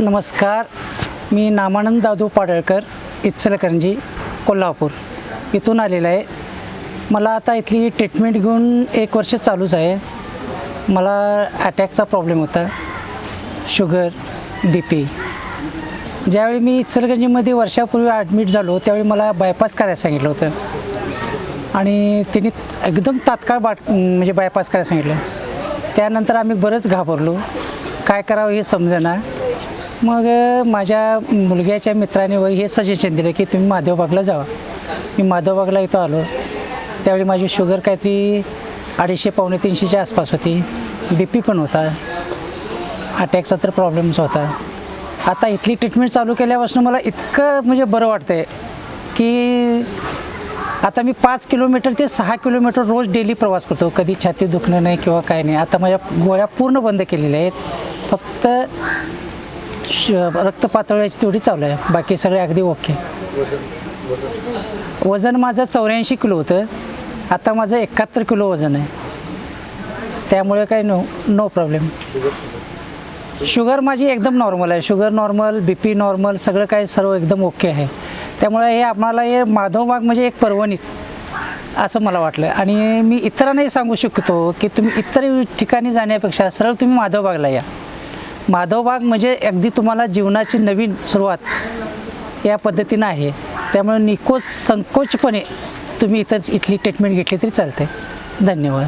नमस्कार. मी नामानंद दादू पाडळकर इचलकरंजी कोल्हापूर. इथून आलेला आहे. मला आता इथली ट्रीटमेंट घेऊन एक वर्ष चालूच आहे. मला अटॅकचा प्रॉब्लेम होता. शुगर बी पी ज्यावेळी मी इचलकरंजीमध्ये वर्षापूर्वी ॲडमिट झालो त्यावेळी मला बायपास करायला सांगितलं होतं. आणि तिने एकदम तात्काळ बाट म्हणजे बायपास करायला सांगितलं. त्यानंतर आम्ही बरंच घाबरलो. काय करावं हे समजेना. मग माझ्या मुलग्याच्या मित्राने वर हे सजेशन दिलं की तुम्ही माधवबागला जावा. मी माधवबागला इथं आलो. त्यावेळी माझी शुगर काहीतरी अडीचशे पावणे तीनशेच्या आसपास होती. बी पी पण होता. अटॅकचा तर प्रॉब्लेम्स होता. आता इथली ट्रीटमेंट चालू केल्यापासून मला इतकं म्हणजे बरं वाटतं आहे की आता मी पाच किलोमीटर ते सहा किलोमीटर रोज डेली प्रवास करतो. कधी छाती दुखणं नाही किंवा काय नाही. आता माझ्या गोळ्या पूर्ण बंद केलेल्या आहेत. फक्त श रक्त पातळ्याची तेवढी चालू आहे. बाकी सगळे अगदी ओके वजन माझं चौऱ्याऐंशी किलो होतं. आता माझं एकाहत्तर किलो वजन आहे. त्यामुळे काही नो नो प्रॉब्लेम शुगर माझी एकदम नॉर्मल आहे. Sugar normal B P normal सगळं काय सर्व एकदम ओके आहे. त्यामुळे हे आम्हाला हे माधवबाग म्हणजे एक पर्वणीच असं मला वाटलं आणि मी इतरांनाही सांगू शकतो की तुम्ही इतर ठिकाणी जाण्यापेक्षा सरळ तुम्ही माधवबागला या. माधवबाग म्हणजे अगदी तुम्हाला जीवनाची नवीन सुरुवात या पद्धतीनं आहे. त्यामुळे निकोच संकोचपणे तुम्ही इतर इथली ट्रीटमेंट घेतली तरी चालते धन्यवाद.